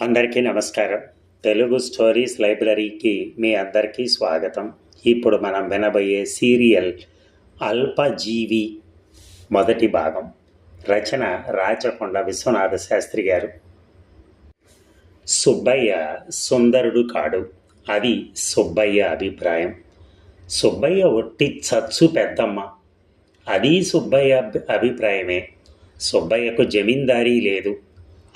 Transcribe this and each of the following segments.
అందరికీ నమస్కారం. తెలుగు స్టోరీస్ లైబ్రరీకి మీ అందరికీ స్వాగతం. ఇప్పుడు మనం వినబోయే సీరియల్ అల్పజీవి మొదటి భాగం. రచన రాచకొండ విశ్వనాథ శాస్త్రి గారు. సుబ్బయ్య సుందరుడు కాడు. అది సుబ్బయ్య అభిప్రాయం. సుబ్బయ్య ఒట్టి చచ్చు పెద్దమ్మ. అది సుబ్బయ్య అభిప్రాయమే. సుబ్బయ్యకు జమీందారీ లేదు.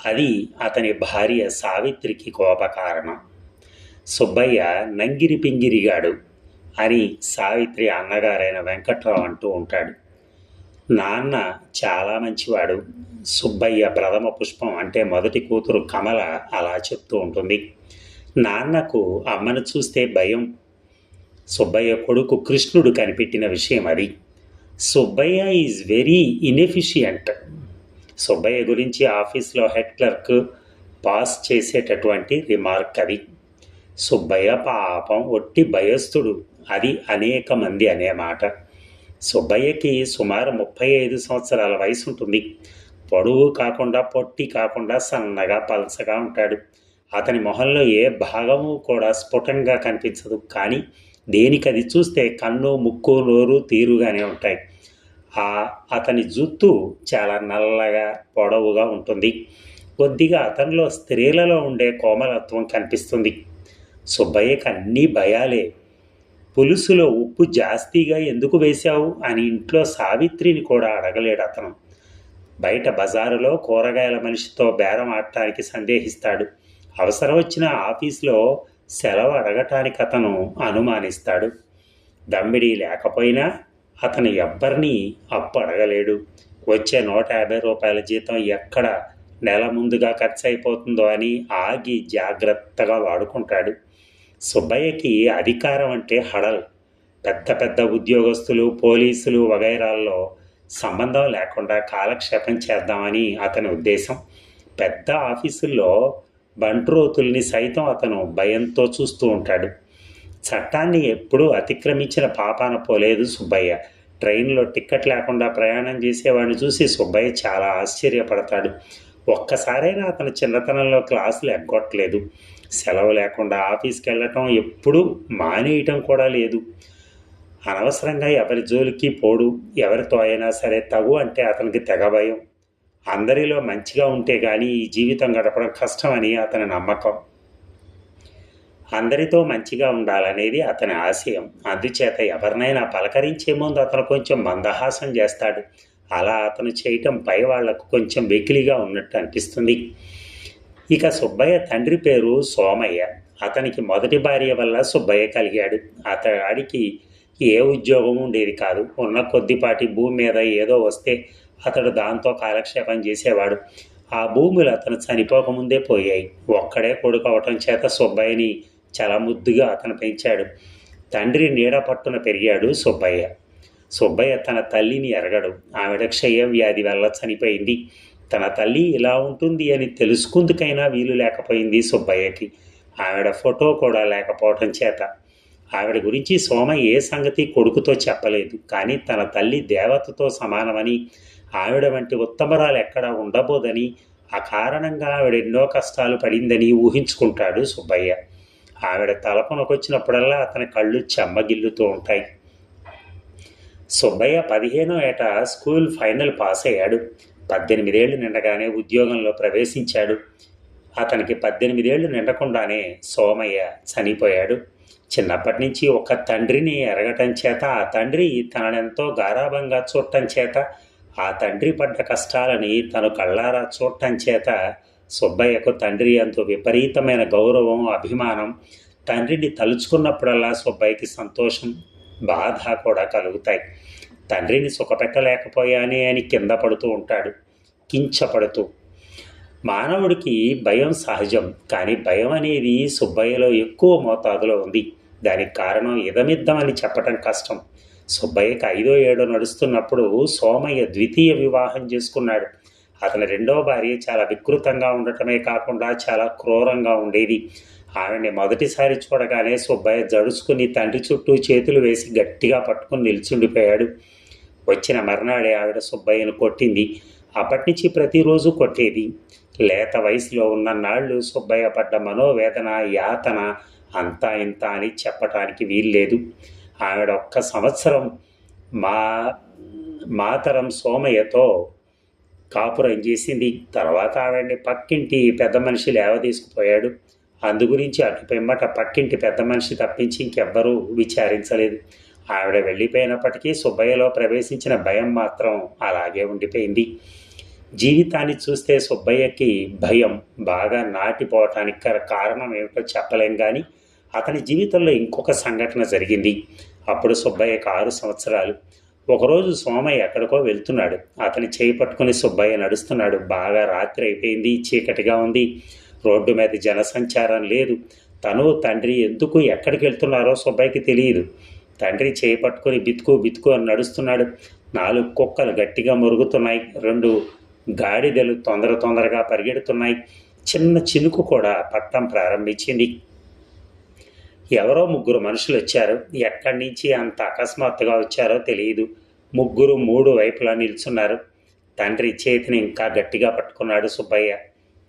అది అతని భార్య సావిత్రికి కోపకారణం. సుబ్బయ్య నంగిరి పింగిరిగాడు. అని సావిత్రి అన్నగారైన వెంకట్రావు అంటూ ఉంటాడు. నాన్న చాలా మంచివాడు. సుబ్బయ్య ప్రథమ పుష్పం అంటే మొదటి కూతురు కమల అలా చెప్తూ ఉంటుంది. నాన్నకు అమ్మను చూస్తే భయం. సుబ్బయ్య కొడుకు కృష్ణుడు కనిపెట్టిన విషయం అది. Subbaiah is very inefficient. Subbaiah గురించి ఆఫీస్లో హెడ్ క్లర్క్ పాస్ చేసేటటువంటి రిమార్క్ అది. సుబ్బయ్య పాపం ఒట్టి భయస్థుడు. అది అనేక మంది అనే మాట. సుబ్బయ్యకి సుమారు ముప్పై ఐదు సంవత్సరాల వయసు ఉంటుంది పొడవు కాకుండా పొట్టి కాకుండా సన్నగా పలసగా ఉంటాడు. అతని మొహంలో ఏ భాగము కూడా స్ఫుటంగా కనిపించదు. కానీ దేనికది చూస్తే కన్ను ముక్కు నోరు తీరుగానే ఉంటాయి. అతని జుత్తు చాలా నల్లగా పొడవుగా ఉంటుంది. కొద్దిగా అతనిలో స్త్రీలలో ఉండే కోమలత్వం కనిపిస్తుంది. సుబ్బయ్యకి అన్నీ భయాలే. పులుసులో ఉప్పు జాస్తిగా ఎందుకు వేశావు అని ఇంట్లో సావిత్రిని కూడా అడగలేడు అతను. బయట బజారులో కూరగాయల మనిషితో బేరం ఆడటానికి సందేహిస్తాడు. అవసరం వచ్చిన ఆఫీస్లో సెలవు అడగటానికి అతను అనుమానిస్తాడు. దమ్మిడి లేకపోయినా అతను ఎవ్వరినీ అప్పు అడగలేడు వచ్చే నూట యాభై రూపాయల జీతం ఎక్కడ నెల ముందుగా ఖర్చు అయిపోతుందో అని ఆగి జాగ్రత్తగా వాడుకుంటాడు. సుబ్బయ్యకి అధికారం అంటే హడల్. పెద్ద పెద్ద ఉద్యోగస్తులు పోలీసులు వగైరాల్లో సంబంధం లేకుండా కాలక్షేపం చేద్దామని అతని ఉద్దేశం. పెద్ద ఆఫీసుల్లో బంట్రోతుల్ని సైతం అతను భయంతో చూస్తూ ఉంటాడు. చట్టాన్ని ఎప్పుడూ అతిక్రమించిన పాపాన పోలేదు సుబ్బయ్య. ట్రైన్లో టిక్కెట్ లేకుండా ప్రయాణం చేసేవాడిని చూసి సుబ్బయ్య చాలా ఆశ్చర్యపడతాడు. ఒక్కసారైనా అతను చిన్నతనంలో క్లాసులు ఎగ్గొట్టలేదు. సెలవు లేకుండా ఆఫీస్కి వెళ్ళటం ఎప్పుడూ మానేయటం కూడా లేదు. అనవసరంగా ఎవరి జోలికి పోడు ఎవరితో అయినా సరే తగు అంటే అతనికి తెగ భయం. అందరిలో మంచిగా ఉంటే కానీ ఈ జీవితం గడపడం కష్టమని అతని నమ్మకం. అందరితో మంచిగా ఉండాలనేది అతని ఆశయం. అందుచేత ఎవరినైనా పలకరించే ముందు అతను కొంచెం మందహాసం చేస్తాడు. అలా అతను చేయటం పై వాళ్ళకు కొంచెం వెకిలిగా ఉన్నట్టు అనిపిస్తుంది. ఇక సుబ్బయ్య తండ్రి పేరు సోమయ్య. అతనికి మొదటి భార్య వల్ల సుబ్బయ్య కలిగాడు. అతడికి ఏ ఉద్యోగం ఉండేది కాదు. ఉన్న కొద్దిపాటి భూమి మీద ఏదో వస్తే అతడు దాంతో కాలక్షేపం చేసేవాడు. ఆ భూములు అతను చనిపోకముందే పోయాయి. ఒక్కడే కొడుకు అవటం చేత సుబ్బయ్యని చాలా ముద్దుగా అతను పెంచాడు. తండ్రి నీడ పట్టున పెరిగాడు సుబ్బయ్య. సుబ్బయ్య తన తల్లిని ఎరగడు. ఆవిడ క్షయ వ్యాధి వల్ల చనిపోయింది. తన తల్లి ఇలా ఉంటుంది అని తెలుసుకుందుకైనా వీలు లేకపోయింది సుబ్బయ్యకి. ఆవిడ ఫోటో కూడా లేకపోవటం చేత. ఆవిడ గురించి సోమ ఏ సంగతి కొడుకుతో చెప్పలేదు. కానీ తన తల్లి దేవతతో సమానమని ఆవిడ వంటి ఉత్తమరాలు ఎక్కడా ఉండబోదని ఆ కారణంగా ఆవిడ ఎన్నో కష్టాలు పడిందని ఊహించుకుంటాడు సుబ్బయ్య. ఆవిడ తలపునకొచ్చినప్పుడల్లా అతని కళ్ళు చెమ్మగిల్లుతూ ఉంటాయి. సుబ్బయ్య పదిహేనో ఏట స్కూల్ ఫైనల్ పాస్ అయ్యాడు పద్దెనిమిదేళ్ళు నిండగానే ఉద్యోగంలో ప్రవేశించాడు. అతనికి పద్దెనిమిదేళ్ళు నిండకుండానే సోమయ్య చనిపోయాడు. చిన్నప్పటి నుంచి ఒక తండ్రిని ఎరగటం చేత ఆ తండ్రి తననెంతో గారాభంగా చూడటం చేత ఆ తండ్రి పడ్డ కష్టాలని తను కళ్ళారా చూడటం చేత సుబ్బయ్యకు తండ్రి అంత విపరీతమైన గౌరవం అభిమానం. తండ్రిని తలుచుకున్నప్పుడల్లా సుబ్బయ్యకి సంతోషం బాధ కూడా కలుగుతాయి. తండ్రిని సుఖపెట్టలేకపోయానే అని కింద పడుతూ ఉంటాడు కించపడుతూ. మానవుడికి భయం సహజం కానీ భయం అనేది సుబ్బయ్యలో ఎక్కువ మోతాదులో ఉంది. దానికి కారణం ఇదమిద్దమని చెప్పటం కష్టం. సుబ్బయ్యకి ఐదో ఏడో నడుస్తున్నప్పుడు సోమయ్య ద్వితీయ వివాహం చేసుకున్నాడు. అతని రెండవ భార్య చాలా వికృతంగా ఉండటమే కాకుండా చాలా క్రూరంగా ఉండేది. ఆవిడని మొదటిసారి చూడగానే సుబ్బయ్య జడుచుకుని తండ్రి చుట్టూ చేతులు వేసి గట్టిగా పట్టుకుని నిల్చుండిపోయాడు. వచ్చిన మర్నాడే ఆవిడ సుబ్బయ్యను కొట్టింది. అప్పటి నుంచి ప్రతిరోజు కొట్టేది. లేత వయసులో ఉన్న నాళ్ళు సుబ్బయ్య పడ్డ మనోవేదన యాతన అంతా ఇంత అని చెప్పటానికి వీల్లేదు. ఆవిడ ఒక్క సంవత్సరం మా మాతరం సోమయ్యతో కాపురం చేసింది. తర్వాత ఆవిడ్ని పక్కింటి పెద్ద మనిషి లేవదీసుకుపోయాడు అందుగురించి అందు గురించి అటు పిమ్మట పక్కింటి పెద్ద మనిషి తప్పించి ఇంకెవ్వరూ విచారించలేదు. ఆవిడ వెళ్ళిపోయినప్పటికీ సుబ్బయ్యలో ప్రవేశించిన భయం మాత్రం అలాగే ఉండిపోయింది. జీవితాన్ని చూస్తే సుబ్బయ్యకి భయం బాగా నాటిపోవటానికి కారణం ఏమిటో చెప్పలేం కానీ అతని జీవితంలో ఇంకొక సంఘటన జరిగింది. అప్పుడు సుబ్బయ్యకు ఆరు సంవత్సరాలు. ఒకరోజు సోమయ్య ఎక్కడికో వెళ్తున్నాడు. అతని చేయి పట్టుకుని సుబ్బయ్య నడుస్తున్నాడు. బాగా రాత్రి అయిపోయింది చీకటిగా ఉంది. రోడ్డు మీద జనసంచారం లేదు. తను తండ్రి ఎందుకు ఎక్కడికి వెళ్తున్నారో సుబ్బయ్యకి తెలియదు. తండ్రి చేయి పట్టుకొని బితుకు బితుకు అని నడుస్తున్నాడు. నాలుగు కుక్కలు గట్టిగా మురుగుతున్నాయి. రెండు గాడిదలు తొందర తొందరగా పరిగెడుతున్నాయి. చిన్న చినుకు కూడా పట్టం ప్రారంభించింది. ఎవరో ముగ్గురు మనుషులు వచ్చారు. ఎక్కడి నుంచి అంత అకస్మాత్తుగా వచ్చారో తెలియదు. ముగ్గురు మూడు వైపులా నిల్చున్నారు. తండ్రి చేతిని ఇంకా గట్టిగా పట్టుకున్నాడు సుబ్బయ్య.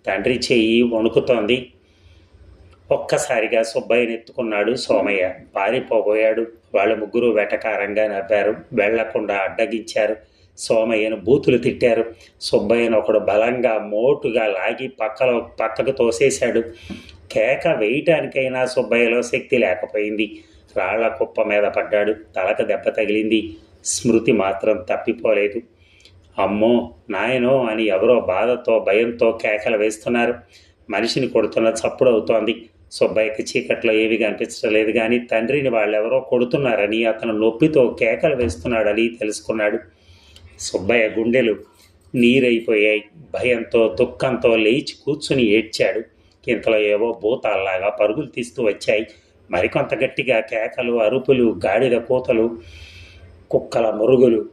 తండ్రి చెయ్యి వణుకుతోంది. ఒక్కసారిగా సుబ్బయ్యని ఎత్తుకున్నాడు సోమయ్య. పారిపోబోయాడు. వాళ్ళ ముగ్గురు వెటకారంగా నవ్వారు. వెళ్ళకుండా అడ్డగించారు. సోమయ్యను బూతులు తిట్టారు. సుబ్బయ్యను ఒకడు బలంగా మోటుగా లాగి పక్కలో పక్కకు తోసేశాడు. కేక వేయటానికైనా సుబ్బయ్యలో శక్తి లేకపోయింది. రాళ్ళ కుప్ప మీద పడ్డాడు. తలకు దెబ్బ తగిలింది. స్మృతి మాత్రం తప్పిపోలేదు. అమ్మో నాయనో అని ఎవరో బాధతో భయంతో కేకలు వేస్తున్నారు. మనిషిని కొడుతున్న చప్పుడు అవుతోంది. సుబ్బయ్యకి చీకట్లో ఏవి కనిపించడం లేదు కానీ తండ్రిని వాళ్ళెవరో కొడుతున్నారని అతను నొప్పితో కేకలు వేస్తున్నాడని తెలుసుకున్నాడు. సుబ్బయ్య గుండెలు నీరైపోయాయి. భయంతో దుఃఖంతో లేచి కూర్చుని ఏడ్చాడు. ఇంతలో ఏవో భూతాల్లాగా పరుగులు తీస్తూ వచ్చాయి. మరికొంత గట్టిగా కేకలు అరుపులు గాడిద కూతలు కుక్కల మురుగులు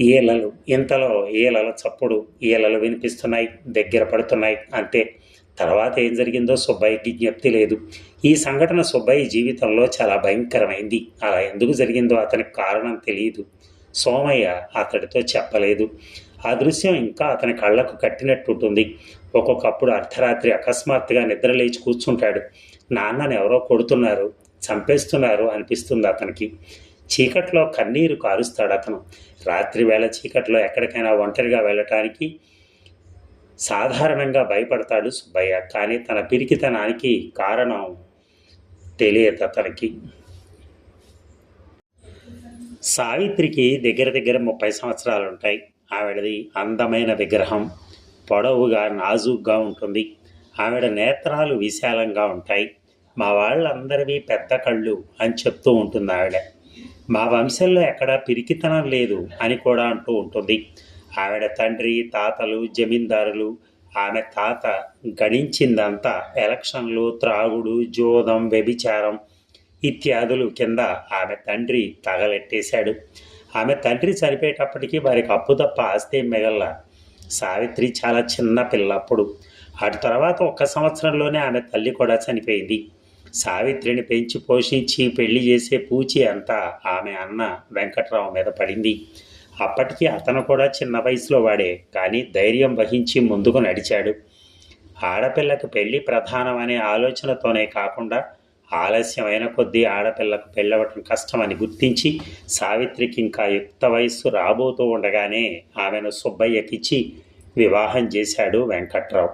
ఈలలు ఇంతలో ఈలల చప్పుడు ఈలలు వినిపిస్తున్నాయి దగ్గర పడుతున్నాయి అంతే. తర్వాత ఏం జరిగిందో సుబ్బయ్యకి జ్ఞప్తి లేదు. ఈ సంఘటన సుబ్బయ్య జీవితంలో చాలా భయంకరమైంది. అలా ఎందుకు జరిగిందో అతనికి కారణం తెలియదు సోమయ్య అతడితో చెప్పలేదు. ఆ దృశ్యం ఇంకా అతని కళ్ళకు కట్టినట్టుంటుంది. ఒక్కొక్కప్పుడు అర్ధరాత్రి అకస్మాత్తుగా నిద్రలేచి కూర్చుంటాడు. నాన్నని ఎవరో కొడుతున్నారు చంపేస్తున్నారు అనిపిస్తుంది అతనికి. చీకట్లో కన్నీరు కారుస్తాడు అతను. రాత్రి వేళ చీకట్లో ఎక్కడికైనా ఒంటరిగా వెళ్ళటానికి సాధారణంగా భయపడతాడు సుబ్బయ్య కానీ తన పిరికితనానికి కారణం తెలియదు అతనికి. సావిత్రికి దగ్గర దగ్గర ముప్పై సంవత్సరాలు ఉంటాయి ఆవిడది అందమైన విగ్రహం. పొడవుగా నాజూగ్గా ఉంటుంది. ఆవిడ నేత్రాలు విశాలంగా ఉంటాయి. మా వాళ్ళందరివి పెద్ద కళ్ళు అని చెప్తూ ఉంటుంది ఆవిడ. మా వంశంలో ఎక్కడా పిరికితనం లేదు అని కూడా అంటూ ఉంటుంది. ఆవిడ తండ్రి తాతలు జమీందారులు ఆమె తాత గణించిందంతా ఎలక్షన్లు త్రాగుడు జోదం వ్యభిచారం ఇత్యాదులు కింద ఆమె తండ్రి తగలెట్టేశాడు. ఆమె తండ్రి చనిపోయేటప్పటికీ వారికి అప్పు తప్ప ఆస్తే మిగల్లా. సావిత్రి చాలా చిన్న పిల్లప్పుడు. అటు తర్వాత ఒక్క సంవత్సరంలోనే ఆమె తల్లి కూడా చనిపోయింది. సావిత్రిని పెంచి పోషించి పెళ్ళి చేసే పూచి అంతా ఆమె అన్న వెంకట్రావు మీద పడింది. అప్పటికి అతను కూడా చిన్న వయసులో వాడే కానీ ధైర్యం వహించి ముందుకు నడిచాడు. ఆడపిల్లకు పెళ్ళి ప్రధానమనే ఆలోచనతోనే కాకుండా ఆలస్యమైన కొద్దీ ఆడపిల్లకు పెళ్ళవటం కష్టమని గుర్తించి సావిత్రికి ఇంకా యుక్త వయస్సు రాబోతూ ఉండగానే ఆమెను సుబ్బయ్యకిచ్చి వివాహం చేశాడు వెంకట్రావు.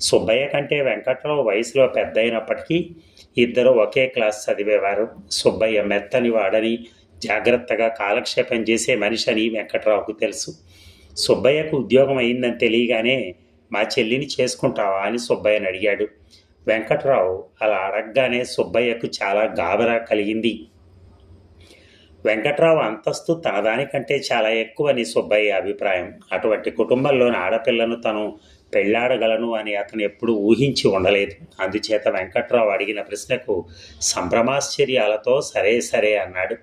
సుబ్బయ్య కంటే వెంకట్రావు వయసులో పెద్ద అయినప్పటికీ ఇద్దరు ఒకే క్లాస్ చదివేవారు. సుబ్బయ్య మెత్తని వాడని జాగ్రత్తగా కాలక్షేపం చేసే మనిషి అని వెంకట్రావుకు తెలుసు. సుబ్బయ్యకు ఉద్యోగం అయిందని తెలియగానే మా చెల్లిని చేసుకుంటావా? అని సుబ్బయ్యని అడిగాడు. వెంకట్రావు అలా అడగగానే సుబ్బయ్యకు చాలా గాబరా కలిగింది. వెంకట్రావు అంతస్తు తనదానికంటే చాలా ఎక్కువని సుబ్బయ్య అభిప్రాయం. అటువంటి కుటుంబంలోని ఆడపిల్లను తను పెళ్ళాడగలను అని అతను ఎప్పుడూ ఊహించి ఉండలేదు. అందుచేత వెంకట్రావు అడిగిన ప్రశ్నకు సంభ్రమాశ్చర్యాలతో సరే సరే అన్నాడు.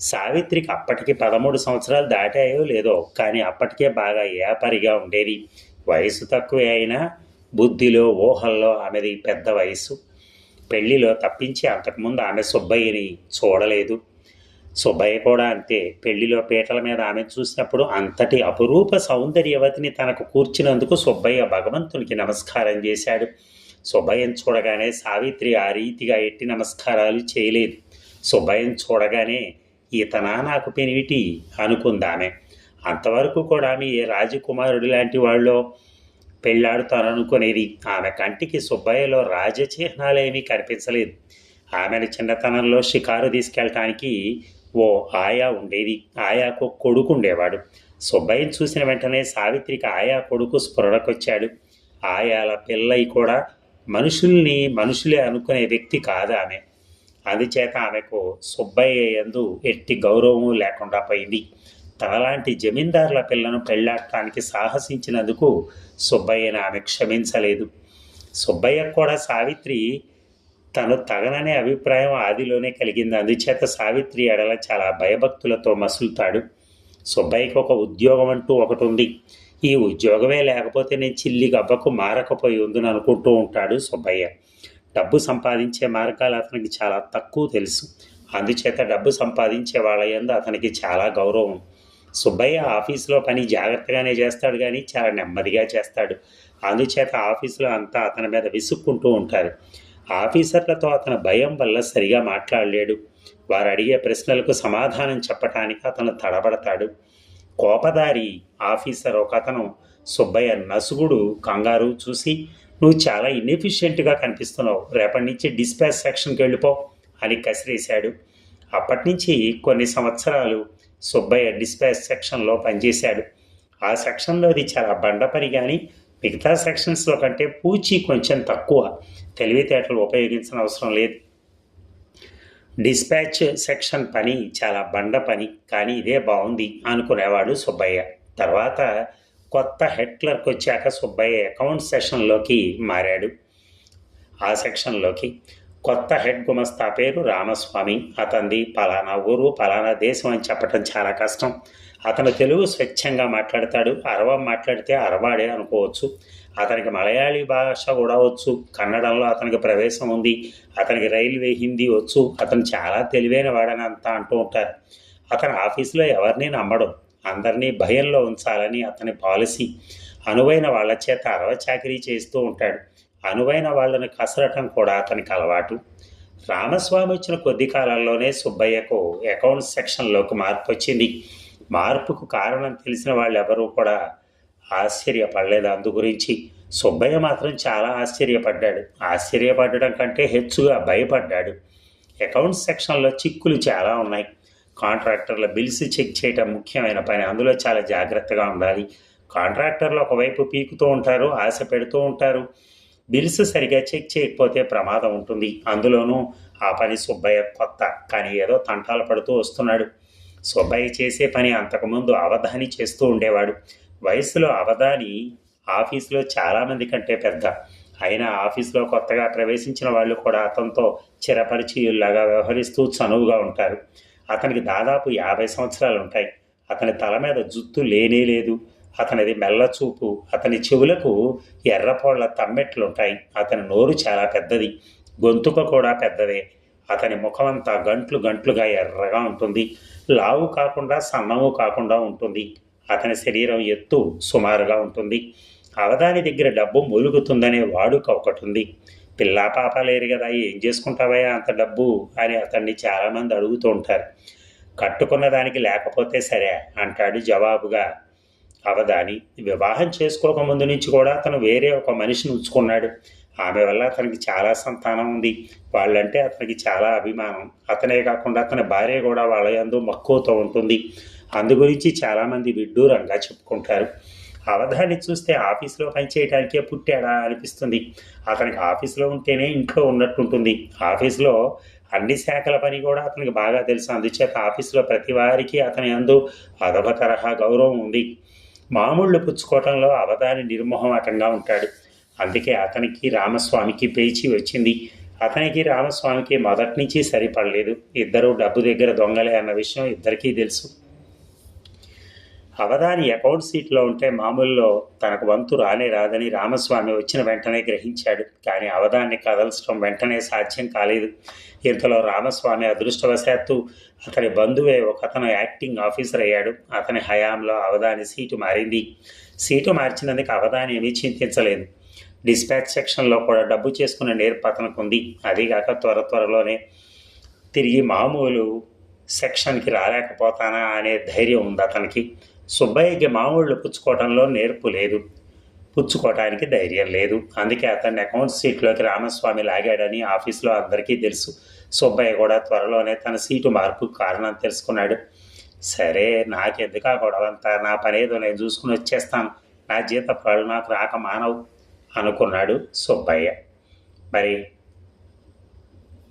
సావిత్రికి అప్పటికి పదమూడు సంవత్సరాలు దాటాయో లేదో కానీ అప్పటికే బాగా ఏపరిగా ఉండేది. వయసు తక్కువే అయినా బుద్ధిలో ఊహల్లో ఆమెది పెద్ద వయసు పెళ్ళిలో తప్పించి అంతకుముందు ఆమె సుబ్బయ్యని చూడలేదు. సుబ్బయ్య కూడా అంతే పెళ్ళిలో పీటల మీద ఆమె చూసినప్పుడు అంతటి అపురూప సౌందర్యవతిని తనకు కూర్చినందుకు సుబ్బయ్య భగవంతునికి నమస్కారం చేశాడు. సుబ్బయ్యను చూడగానే సావిత్రి ఆ రీతిగా ఎట్టి నమస్కారాలు చేయలేదు. సుబ్బయ్యను చూడగానే ఇతనా నాకు పెనివిటి? అనుకుందామె. అంతవరకు కూడా ఆమె ఏ రాజకుమారుడు లాంటి వాళ్ళు పెళ్ళాడుతాననుకునేది ఆమె కంటికి సుబ్బయ్యలో రాజచిహ్నాలేమీ కనిపించలేదు. ఆమెను చిన్నతనంలో షికారు తీసుకెళ్ళటానికి ఓ ఆయా ఉండేది. ఆయాకు కొడుకు ఉండేవాడు. సుబ్బయ్యను చూసిన వెంటనే సావిత్రికి ఆయా కొడుకు స్ఫురణకొచ్చాడు. ఆయాల పిల్లయి కూడా మనుషుల్ని మనుషులే అనుకునే వ్యక్తి కాదు ఆమె. అందుచేత ఆమెకు సుబ్బయ్య ఎందు ఎట్టి గౌరవము లేకుండా పోయింది. తనలాంటి జమీందారుల పిల్లను పెళ్ళాడటానికి సాహసించినందుకు సుబ్బయ్యను ఆమె క్షమించలేదు. సుబ్బయ్య కూడా సావిత్రి తను తగననే అభిప్రాయం ఆదిలోనే కలిగింది. అందుచేత సావిత్రి ఎడల చాలా భయభక్తులతో మసులుతాడు. సుబ్బయ్యకి ఒక ఉద్యోగం అంటూ ఒకటి ఉంది. ఈ ఉద్యోగమే లేకపోతే నేను చిల్లి గబ్బకు మారకపోయి ఉందని అనుకుంటూ ఉంటాడు సుబ్బయ్య. డబ్బు సంపాదించే మార్గాలు అతనికి చాలా తక్కువ తెలుసు. అందుచేత డబ్బు సంపాదించే వాళ్ళ యందు అతనికి చాలా గౌరవం. సుబ్బయ్య ఆఫీసులో పని జాగ్రత్తగానే చేస్తాడు కానీ చాలా నెమ్మదిగా చేస్తాడు. అందుచేత ఆఫీసులో అంతా అతని మీద విసుక్కుంటూ ఉంటారు. ఆఫీసర్లతో అతను భయం వల్ల సరిగా మాట్లాడలేడు. వారు అడిగే ప్రశ్నలకు సమాధానం చెప్పటానికి అతను తడబడతాడు. కోపదారి ఆఫీసర్ ఒక అతను సుబ్బయ్య నసుగుడు కంగారు చూసి నువ్వు చాలా ఇన్ఎఫిషియెంట్గా కనిపిస్తున్నావు. రేపటి నుంచి డిస్పాచ్ సెక్షన్కి వెళ్ళిపో అని కసిరేశాడు. అప్పటి నుంచి కొన్ని సంవత్సరాలు సుబ్బయ్య డిస్పాచ్ సెక్షన్లో పనిచేశాడు. ఆ సెక్షన్లో అది చాలా బండ పని కానీ మిగతా సెక్షన్స్లో కంటే పూచి కొంచెం తక్కువ. తెలివితేటలు ఉపయోగించిన అవసరం లేదు. డిస్పాచ్ సెక్షన్ పని చాలా బండ పని కానీ ఇదే బాగుంది అనుకునేవాడు సుబ్బయ్య. తర్వాత కొత్త హెడ్ క్లర్క్ వచ్చాక సుబ్బయ్య అకౌంట్ సెషన్లోకి మారాడు. ఆ సెక్షన్లోకి కొత్త హెడ్ గుమస్తా పేరు రామస్వామి. అతనిది పలానా ఊరు పలానా దేశం అని చెప్పటం చాలా కష్టం. అతను తెలుగు స్వచ్ఛంగా మాట్లాడతాడు. అరవం మాట్లాడితే అరవాడే అనుకోవచ్చు. అతనికి మలయాళీ భాష కూడా వచ్చు. కన్నడంలో అతనికి ప్రవేశం ఉంది. అతనికి రైల్వే హిందీ వచ్చు. అతను చాలా తెలివైన వాడని అంతా అంటూ ఉంటారు. అతను ఆఫీసులో ఎవరిని నమ్మడం. అందరినీ భయంలో ఉంచాలని అతని పాలసీ. అనువైన వాళ్ళ చేత అరవ చాకరీ చేస్తూ ఉంటాడు. అనువైన వాళ్ళని కసరటం కూడా అతనికి అలవాటు. రామస్వామి వచ్చిన కొద్ది కాలంలోనే సుబ్బయ్యకు అకౌంట్ సెక్షన్లోకి మార్పు వచ్చింది మార్పుకు కారణం తెలిసిన వాళ్ళు ఎవరూ కూడా ఆశ్చర్యపడలేదు అందు గురించి. సుబ్బయ్య మాత్రం చాలా ఆశ్చర్యపడ్డాడు. ఆశ్చర్యపడడం కంటే హెచ్చుగా భయపడ్డాడు. అకౌంట్ సెక్షన్లో చిక్కులు చాలా ఉన్నాయి. కాంట్రాక్టర్ల బిల్స్ చెక్ చేయటం ముఖ్యమైన పని. అందులో చాలా జాగ్రత్తగా ఉండాలి. కాంట్రాక్టర్లు ఒకవైపు పీకుతూ ఉంటారు ఆశ పెడుతూ ఉంటారు. బిల్స్ సరిగా చెక్ చేయకపోతే ప్రమాదం ఉంటుంది. అందులోనూ ఆ పని సుబ్బయ్య కొత్త. కానీ ఏదో తంటాలు పడుతూ వస్తున్నాడు. సుబ్బయ్య చేసే పని అంతకుముందు అవధాని చేస్తూ ఉండేవాడు. వయసులో అవధాని ఆఫీసులో చాలామంది కంటే పెద్ద. అయినా ఆఫీసులో కొత్తగా ప్రవేశించిన వాళ్ళు కూడా అతనితో చిరపరిచయుల్లాగా వ్యవహరిస్తూ చనువుగా ఉంటారు. అతనికి దాదాపు యాభై సంవత్సరాలు ఉంటాయి అతని తల మీద జుత్తు లేనే లేదు. అతనిది మెల్లచూపు అతని చెవులకు ఎర్రపోళ్ళ తమ్మెట్లుంటాయి. అతని నోరు చాలా పెద్దది గొంతుక కూడా పెద్దదే. అతని ముఖమంతా గంట్లు గంట్లుగా ఎర్రగా ఉంటుంది. లావు కాకుండా సన్నము కాకుండా ఉంటుంది. అతని శరీరం ఎత్తు సుమారుగా ఉంటుంది. అవదాని దగ్గర డబ్బు మూలుగుతుందనే వాడుక ఒకటి ఉంది పిల్లా పాప లేరు కదా ఏం చేసుకుంటావయ్యా అంత డబ్బు? అని అతన్ని చాలామంది అడుగుతూ ఉంటారు. కట్టుకున్న దానికి లేకపోతే సరే అంటాడు జవాబుగా. అవదాని వివాహం చేసుకోక ముందు నుంచి కూడా అతను వేరే ఒక మనిషిని ఉంచుకున్నాడు. ఆమె వల్ల అతనికి చాలా సంతానం ఉంది. వాళ్ళంటే అతనికి చాలా అభిమానం. అతనే కాకుండా అతని భార్య కూడా వాళ్ళ యందు మక్కువతో ఉంటుంది. అందు గురించి చాలామంది విడ్డూరంగా చెప్పుకుంటారు. అవధాని చూస్తే ఆఫీస్లో పనిచేయడానికే పుట్టాడా అనిపిస్తుంది. అతనికి ఆఫీస్లో ఉంటేనే ఇంట్లో ఉన్నట్టుంటుంది. ఆఫీస్లో అన్ని శాఖల పని కూడా అతనికి బాగా తెలుసు. అందుచేత ఆఫీస్లో ప్రతి వారికి అతని అందు అదొక తరహా గౌరవం ఉంది. మామూళ్ళు పుచ్చుకోవటంలో అవధాని నిర్మోహమాటంగా ఉంటాడు. అందుకే అతనికి రామస్వామికి పేచి వచ్చింది. అతనికి రామస్వామికి మొదటి నుంచి సరిపడలేదు. ఇద్దరూ డబ్బు దగ్గర దొంగలే అన్న విషయం ఇద్దరికీ తెలుసు. అవధాని అకౌంట్ సీట్లో ఉంటే మామూలులో తనకు వంతు రానే రాదని రామస్వామి వచ్చిన వెంటనే గ్రహించాడు. కానీ అవధాన్ని కదల్చడం వెంటనే సాధ్యం కాలేదు. ఇంతలో రామస్వామి అదృష్టవశాత్తు అతని బంధువే ఒక అతను యాక్టింగ్ ఆఫీసర్ అయ్యాడు. అతని హయాంలో అవధాని సీటు మారింది. సీటు మార్చినందుకు అవధాని ఏమీ చింతించలేదు. డిస్పాచ్ సెక్షన్లో కూడా డబ్బు చేసుకునే నేర్పు అతనికి ఉంది అదీగాక త్వర త్వరలోనే తిరిగి మామూలు సెక్షన్కి రాలేకపోతానా అనే ధైర్యం ఉంది అతనికి. సుబ్బయ్యకి మామూళ్ళు పుచ్చుకోవడంలో నేర్పు లేదు. పుచ్చుకోవటానికి ధైర్యం లేదు. అందుకే అతన్ని అకౌంట్ సీట్లోకి రామస్వామి లాగాడని ఆఫీస్లో అందరికీ తెలుసు. సుబ్బయ్య కూడా త్వరలోనే తన సీటు మార్పు కారణం తెలుసుకున్నాడు. సరే నాకెందుకు ఆ గొడవంతా? నా పనేదో నేను చూసుకుని వచ్చేస్తాను. నా జీతపాలు నాకు రాక మానవు అనుకున్నాడు సుబ్బయ్య. మరి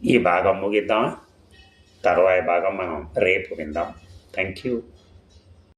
ఈ భాగం ముగిద్దాం తర్వాయి భాగం మనం రేపు విందాం. Thank you